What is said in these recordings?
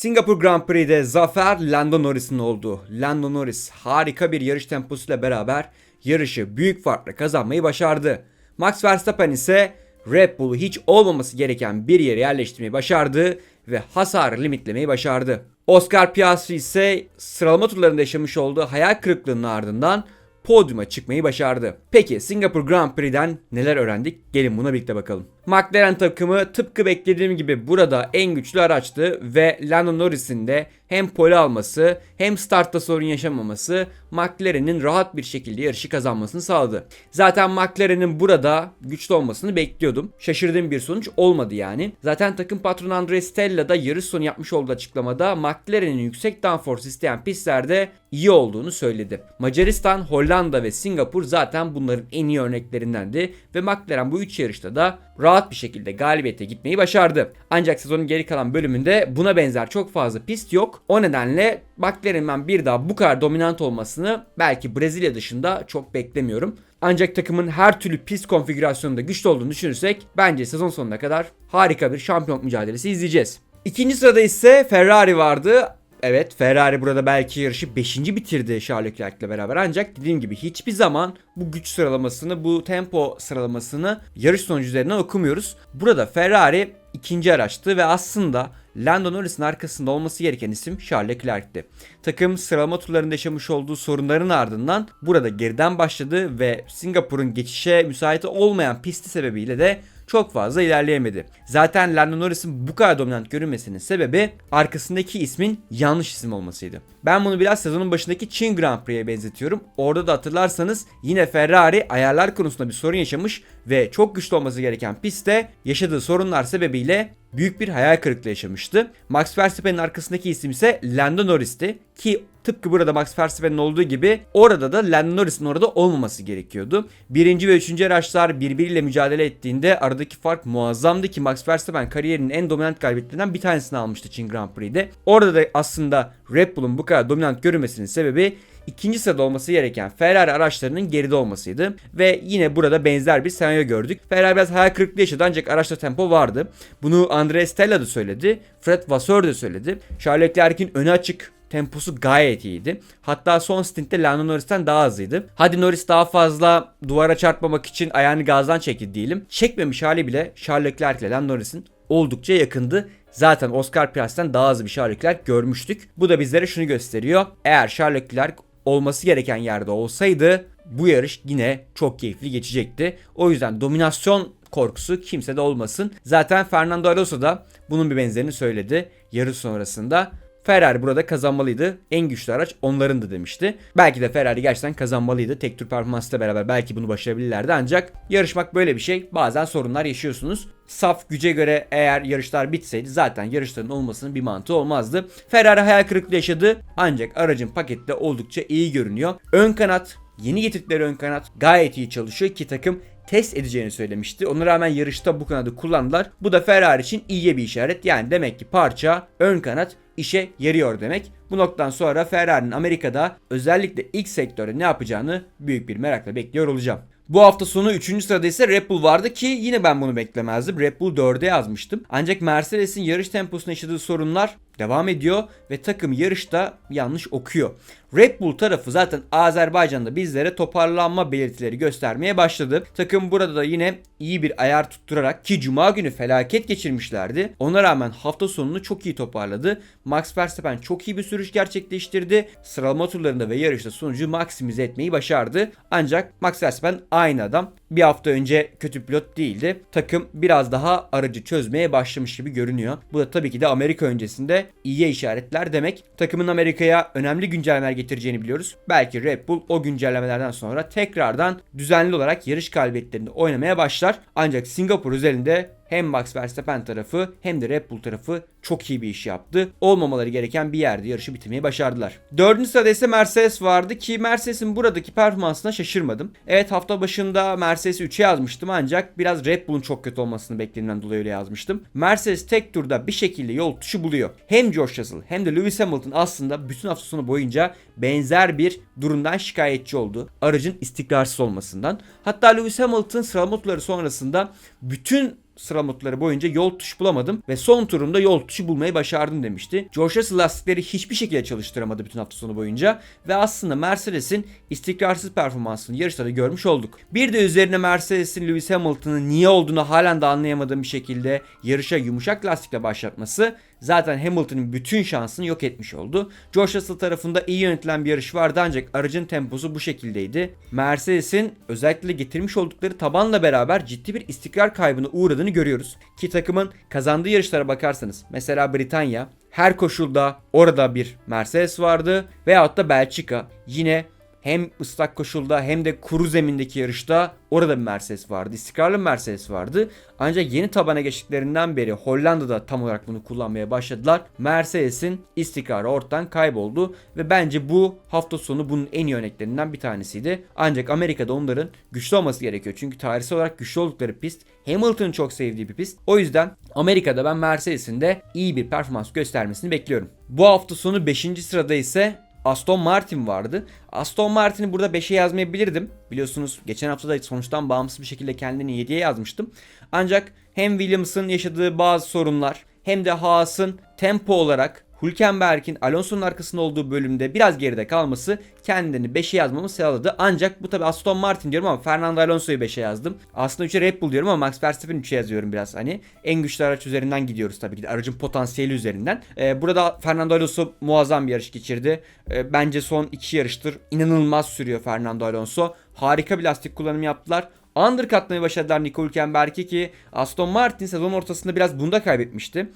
Singapur Grand Prix'de zafer Lando Norris'in oldu. Lando Norris harika bir yarış temposuyla beraber yarışı büyük farkla kazanmayı başardı. Max Verstappen ise Red Bull'u hiç olmaması gereken bir yere yerleştirmeyi başardı ve hasarı limitlemeyi başardı. Oscar Piastri ise sıralama turlarında yaşamış olduğu hayal kırıklığının ardından podyuma çıkmayı başardı. Peki Singapur Grand Prix'den neler öğrendik? Gelin buna birlikte bakalım. McLaren takımı tıpkı beklediğim gibi burada en güçlü araçtı ve Lando Norris'in de hem pole alması hem startta sorun yaşamaması McLaren'in rahat bir şekilde yarışı kazanmasını sağladı. Zaten McLaren'in burada güçlü olmasını bekliyordum. Şaşırdığım bir sonuç olmadı yani. Zaten takım patronu Andrea Stella da yarış sonu yapmış olduğu açıklamada McLaren'in yüksek downforce isteyen pistlerde iyi olduğunu söyledi. Macaristan, Hollanda ve Singapur zaten bunların en iyi örneklerindendi ve McLaren bu 3 yarışta da rahat bir şekilde galibiyete gitmeyi başardı. Ancak sezonun geri kalan bölümünde buna benzer çok fazla pist yok. O nedenle McLaren'in ben bir daha bu kadar dominant olmasını belki Brezilya dışında çok beklemiyorum. Ancak takımın her türlü pist konfigürasyonunda güçlü olduğunu düşünürsek bence sezon sonuna kadar harika bir şampiyonluk mücadelesi izleyeceğiz. İkinci sırada ise Ferrari vardı. Evet Ferrari burada belki yarışı 5. bitirdi Charles Leclerc ile beraber ancak dediğim gibi hiçbir zaman bu güç sıralamasını bu tempo sıralamasını yarış sonucu üzerinden okumuyoruz. Burada Ferrari ikinci araçtı ve aslında Lando Norris'in arkasında olması gereken isim Charles Leclerc'ti. Takım sıralama turlarında yaşamış olduğu sorunların ardından burada geriden başladı ve Singapur'un geçişe müsait olmayan pisti sebebiyle de çok fazla ilerleyemedi. Zaten Lando Norris'in bu kadar dominant görünmesinin sebebi arkasındaki ismin yanlış isim olmasıydı. Ben bunu biraz sezonun başındaki Çin Grand Prix'e benzetiyorum. Orada da hatırlarsanız yine Ferrari ayarlar konusunda bir sorun yaşamış ve çok güçlü olması gereken pistte yaşadığı sorunlar sebebiyle büyük bir hayal kırıklığı yaşamıştı. Max Verstappen'in arkasındaki isim ise Lando Norris'ti ki tıpkı burada Max Verstappen'in olduğu gibi orada da Lando Norris'in orada olmaması gerekiyordu. Birinci ve üçüncü araçlar birbiriyle mücadele ettiğinde aradaki fark muazzamdı ki Max Verstappen kariyerinin en dominant galibiyetlerinden bir tanesini almıştı Çin Grand Prix'de. Orada da aslında Red Bull'un bu kadar dominant görünmesinin sebebi ikinci sırada olması gereken Ferrari araçlarının geride olmasıydı. Ve yine burada benzer bir senaryo gördük. Ferrari biraz hayal kırıklığı yaşadı ancak araçta tempo vardı. Bunu Andrea Stella da söyledi. Fred Vasseur de söyledi. Charles Leclerc'in önü açık temposu gayet iyiydi. Hatta son stintte Lando Norris'ten daha hızlıydı. Hadi Norris daha fazla duvara çarpmamak için ayağını gazdan çekti diyelim. Çekmemiş hali bile Charles Leclerc ile Lando Norris'in oldukça yakındı. Zaten Oscar Piastri'den daha hızlı bir Charles Leclerc görmüştük. Bu da bizlere şunu gösteriyor. Eğer Charles Leclerc olması gereken yerde olsaydı bu yarış yine çok keyifli geçecekti. O yüzden dominasyon korkusu kimsede olmasın. Zaten Fernando Alonso da bunun bir benzerini söyledi yarış sonrasında. Ferrari burada kazanmalıydı. En güçlü araç onlarındı demişti. Belki de Ferrari gerçekten kazanmalıydı. Tek tur performansıyla beraber belki bunu başarabilirlerdi ancak yarışmak böyle bir şey. Bazen sorunlar yaşıyorsunuz. Saf güce göre eğer yarışlar bitseydi zaten yarışların olmasının bir mantığı olmazdı. Ferrari hayal kırıklığı yaşadı ancak aracın paketi de oldukça iyi görünüyor. Ön kanat Yeni getirdikleri ön kanat gayet iyi çalışıyor ki takım test edeceğini söylemişti. Ona rağmen yarışta bu kanadı kullandılar. Bu da Ferrari için iyiye bir işaret. Yani demek ki parça ön kanat işe yarıyor demek. Bu noktadan sonra Ferrari'nin Amerika'da özellikle ilk sektörde ne yapacağını büyük bir merakla bekliyor olacağım. Bu hafta sonu 3. sırada ise Red Bull vardı ki yine ben bunu beklemezdim. Red Bull 4'e yazmıştım. Ancak Mercedes'in yarış temposunda yaşadığı sorunlar devam ediyor ve takım yarışta yanlış okuyor. Red Bull tarafı zaten Azerbaycan'da bizlere toparlanma belirtileri göstermeye başladı. Takım burada da yine iyi bir ayar tutturarak ki cuma günü felaket geçirmişlerdi. Ona rağmen hafta sonunu çok iyi toparladı. Max Verstappen çok iyi bir sürüş gerçekleştirdi. Sıralama turlarında ve yarışta sonucu maksimize etmeyi başardı. Ancak Max Verstappen aynı adam. Bir hafta önce kötü pilot değildi. Takım biraz daha aracı çözmeye başlamış gibi görünüyor. Bu da tabii ki de Amerika öncesinde iyiye işaretler demek. Takımın Amerika'ya önemli güncellemeler getireceğini biliyoruz. Belki Red Bull o güncellemelerden sonra tekrardan düzenli olarak yarış galibiyetlerinde oynamaya başlar. Ancak Singapur özelinde hem Max Verstappen tarafı hem de Red Bull tarafı çok iyi bir iş yaptı. Olmamaları gereken bir yerde yarışı bitirmeyi başardılar. Dördüncü sırada ise Mercedes vardı ki Mercedes'in buradaki performansına şaşırmadım. Evet hafta başında Mercedes'i 3'e yazmıştım ancak biraz Red Bull'un çok kötü olmasını beklediğimden dolayı öyle yazmıştım. Mercedes tek turda bir şekilde yol tutuşu buluyor. Hem George Russell hem de Lewis Hamilton aslında bütün hafta sonu boyunca benzer bir durumdan şikayetçi oldu. Aracın istikrarsız olmasından. Hatta Lewis Hamilton sıralama turları sonrasında bütün sıra notları boyunca yol tutuşu bulamadım ve son turumda yol tutuşu bulmayı başardım demişti. George Russell lastikleri hiçbir şekilde çalıştıramadı bütün hafta sonu boyunca ve aslında Mercedes'in istikrarsız performansını yarışta da görmüş olduk. Bir de üzerine Mercedes'in Lewis Hamilton'ın niye olduğunu halen de anlayamadığım bir şekilde yarışa yumuşak lastikle başlatması zaten Hamilton'ın bütün şansını yok etmiş oldu. George Russell tarafında iyi yönetilen bir yarış vardı ancak aracın temposu bu şekildeydi. Mercedes'in özellikle getirmiş oldukları tabanla beraber ciddi bir istikrar kaybına uğradığını görüyoruz. Ki takımın kazandığı yarışlara bakarsanız mesela Britanya her koşulda orada bir Mercedes vardı veyahut da Belçika yine hem ıslak koşulda hem de kuru zemindeki yarışta orada bir Mercedes vardı. İstikrarlı bir Mercedes vardı. Ancak yeni tabana geçtiklerinden beri Hollanda'da tam olarak bunu kullanmaya başladılar. Mercedes'in istikrarı ortadan kayboldu ve bence bu hafta sonu bunun en iyi örneklerinden bir tanesiydi. Ancak Amerika'da onların güçlü olması gerekiyor. Çünkü tarihsel olarak güçlü oldukları pist Hamilton'ın çok sevdiği bir pist. O yüzden Amerika'da ben Mercedes'in de iyi bir performans göstermesini bekliyorum. Bu hafta sonu 5. sırada ise Aston Martin vardı. Aston Martin'i burada 5'e yazmayabilirdim. Biliyorsunuz geçen hafta da sonuçtan bağımsız bir şekilde kendini 7'ye yazmıştım. Ancak hem Williams'ın yaşadığı bazı sorunlar hem de Haas'ın tempo olarak Hülkenberg'in Alonso'nun arkasında olduğu bölümde biraz geride kalması kendini 5'e yazmamı sağladı. Ancak bu tabi Aston Martin diyorum ama Fernando Alonso'yu 5'e yazdım. Aslında 3'e Red Bull diyorum ama Max Verstappen'i 3'e yazıyorum biraz hani. En güçlü araç üzerinden gidiyoruz tabii ki de aracın potansiyeli üzerinden. Ee, burada Fernando Alonso muazzam bir yarış geçirdi. Ee, bence son 2 yarıştır inanılmaz sürüyor Fernando Alonso. Harika bir lastik kullanımı yaptılar. Undercut'lamayı başardılar Nico Hülkenberg'i ki Aston Martin sezon ortasında biraz bunda kaybetmişti.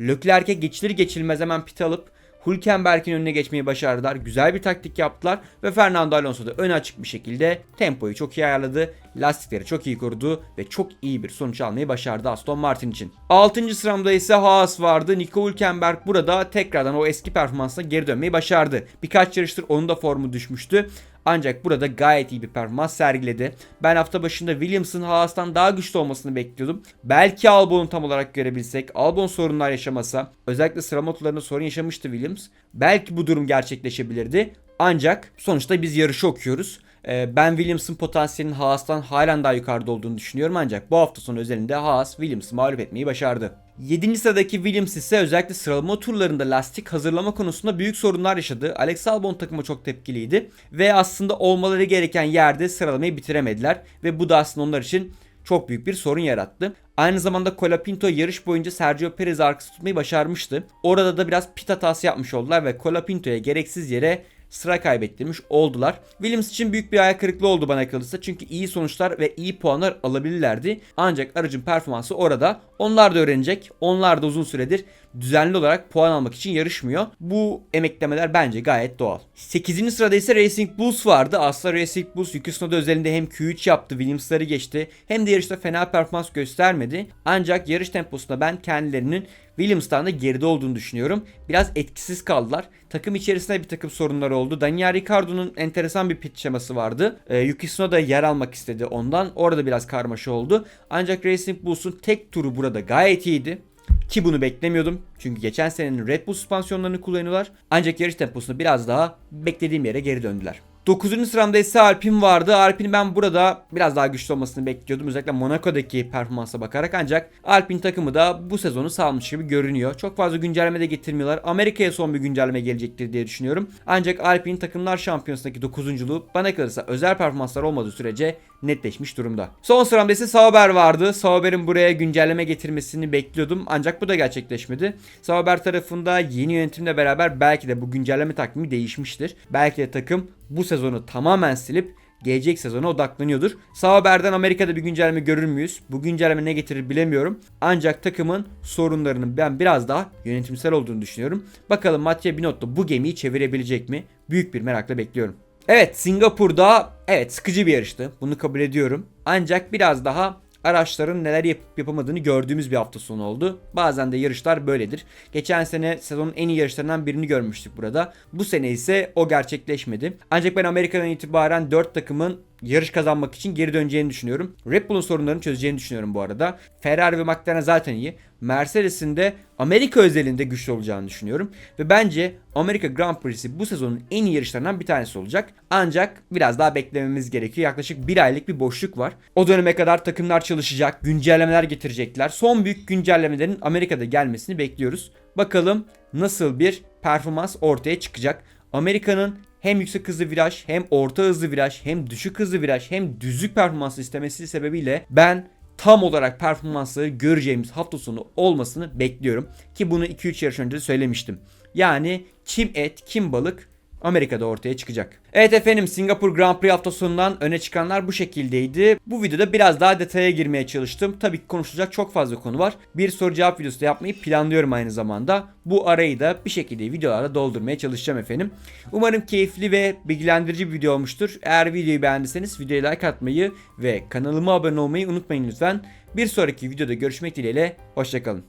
Leclerc'e geçilir geçilmez hemen pit alıp Hülkenberg'in önüne geçmeyi başardılar. Güzel bir taktik yaptılar ve Fernando Alonso da öne açık bir şekilde tempoyu çok iyi ayarladı. Lastikleri çok iyi korudu ve çok iyi bir sonuç almayı başardı Aston Martin için. 6. sıramda ise Haas vardı. Nico Hülkenberg burada tekrardan o eski performansına geri dönmeyi başardı. Birkaç yarıştır onun da formu düşmüştü. Ancak burada gayet iyi bir performans sergiledi. Ben hafta başında Williams'ın Haas'tan daha güçlü olmasını bekliyordum. Belki Albon'u tam olarak görebilsek, Albon sorunlar yaşamasa, özellikle sıra motorlarında sorun yaşamıştı Williams. Belki bu durum gerçekleşebilirdi. Ancak sonuçta biz yarışı okuyoruz. Ee, ben Williams'ın potansiyelinin Haas'tan halen daha yukarıda olduğunu düşünüyorum ancak bu hafta sonu özelinde Haas Williams'ı mağlup etmeyi başardı. 7. sıradaki Williams ise özellikle sıralama turlarında lastik hazırlama konusunda büyük sorunlar yaşadı. Alex Albon takımı çok tepkiliydi ve aslında olmaları gereken yerde sıralamayı bitiremediler ve bu da aslında onlar için çok büyük bir sorun yarattı. Aynı zamanda Colapinto yarış boyunca Sergio Perez arkası tutmayı başarmıştı. Orada da biraz pit hatası yapmış oldular ve Colapinto'ya gereksiz yere sıra kaybettirmiş oldular. Williams için büyük bir ayak kırıklığı oldu bana kalırsa çünkü iyi sonuçlar ve iyi puanlar alabilirlerdi. Ancak aracın performansı orada. Onlar da öğrenecek. Onlar da uzun süredir düzenli olarak puan almak için yarışmıyor. Bu emeklemeler bence gayet doğal. 8. sırada ise Racing Bulls vardı. Aslında Racing Bulls Yuki Tsunoda özelinde hem Q3 yaptı, Williams'ları geçti. Hem de yarışta fena performans göstermedi. Ancak yarış temposunda ben kendilerinin Williams'tan da geride olduğunu düşünüyorum. Biraz etkisiz kaldılar. Takım içerisinde bir takım sorunlar oldu. Daniel Ricciardo'nun enteresan bir pit şeması vardı. Ee, Yuki Tsunoda yer almak istedi ondan. Orada biraz karmaşa oldu. Ancak Racing Bulls'un tek turu burada gayet iyiydi. Ki bunu beklemiyordum. Çünkü geçen senenin Red Bull süspansiyonlarını kullanıyorlar. Ancak yarış temposunda biraz daha beklediğim yere geri döndüler. 9. sıramda ise Alpin vardı. Alpin ben burada biraz daha güçlü olmasını bekliyordum. Özellikle Monaco'daki performansa bakarak ancak Alpin takımı da bu sezonu salmış gibi görünüyor. Çok fazla güncelleme de getirmiyorlar. Amerika'ya son bir güncelleme gelecektir diye düşünüyorum. Ancak Alpin takımlar şampiyonasındaki 9.luğu bana kalırsa özel performanslar olmadığı sürece netleşmiş durumda. Son sıramda ise Sauber vardı. Sauber'in buraya güncelleme getirmesini bekliyordum. Ancak bu da gerçekleşmedi. Sauber tarafında yeni yönetimle beraber belki de bu güncelleme takvimi değişmiştir. Belki de takım bu sezonu tamamen silip gelecek sezona odaklanıyordur. Sauber'den Amerika'da bir güncelleme görür müyüz? Bu güncelleme ne getirir bilemiyorum. Ancak takımın sorunlarının ben biraz daha yönetimsel olduğunu düşünüyorum. Bakalım Mattia Binotto bu gemiyi çevirebilecek mi? Büyük bir merakla bekliyorum. Evet Singapur'da evet sıkıcı bir yarıştı. Bunu kabul ediyorum. Ancak biraz daha araçların neler yapıp yapamadığını gördüğümüz bir hafta sonu oldu. Bazen de yarışlar böyledir. Geçen sene sezonun en iyi yarışlarından birini görmüştük burada. Bu sene ise o gerçekleşmedi. Ancak ben Amerika'dan itibaren 4 takımın yarış kazanmak için geri döneceğini düşünüyorum. Red Bull'un sorunlarını çözeceğini düşünüyorum bu arada. Ferrari ve McLaren zaten iyi. Mercedes'in de Amerika özelinde güçlü olacağını düşünüyorum. Ve bence Amerika Grand Prix'si bu sezonun en iyi yarışlarından bir tanesi olacak. Ancak biraz daha beklememiz gerekiyor. Yaklaşık bir aylık bir boşluk var. O döneme kadar takımlar çalışacak, güncellemeler getirecekler. Son büyük güncellemelerin Amerika'da gelmesini bekliyoruz. Bakalım nasıl bir performans ortaya çıkacak. Amerika'nın hem yüksek hızlı viraj, hem orta hızlı viraj, hem düşük hızlı viraj, hem düzlük performansı istemesi sebebiyle ben tam olarak performansları göreceğimiz hafta sonu olmasını bekliyorum. Ki bunu 2-3 yarış önce de söylemiştim. Yani kim et, kim balık Amerika'da ortaya çıkacak. Evet efendim Singapur Grand Prix hafta sonundan öne çıkanlar bu şekildeydi. Bu videoda biraz daha detaya girmeye çalıştım. Tabii ki konuşulacak çok fazla konu var. Bir soru cevap videosu da yapmayı planlıyorum aynı zamanda. Bu arayı da bir şekilde videolarla doldurmaya çalışacağım efendim. Umarım keyifli ve bilgilendirici bir video olmuştur. Eğer videoyu beğendiyseniz videoya like atmayı ve kanalıma abone olmayı unutmayın lütfen. Bir sonraki videoda görüşmek dileğiyle. Hoşçakalın.